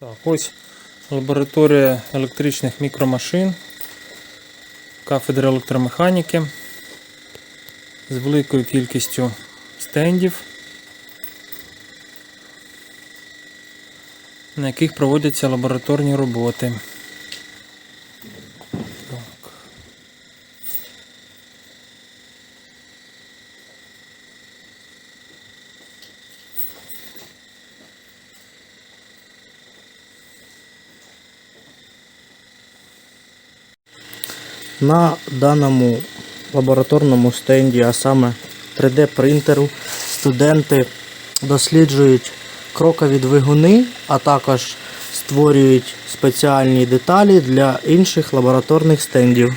Так, ось лабораторія електричних мікромашин, кафедра електромеханіки з великою кількістю стендів, на яких проводяться лабораторні роботи. На даному лабораторному стенді, а саме 3D принтеру, студенти досліджують крокові двигуни, а також створюють спеціальні деталі для інших лабораторних стендів.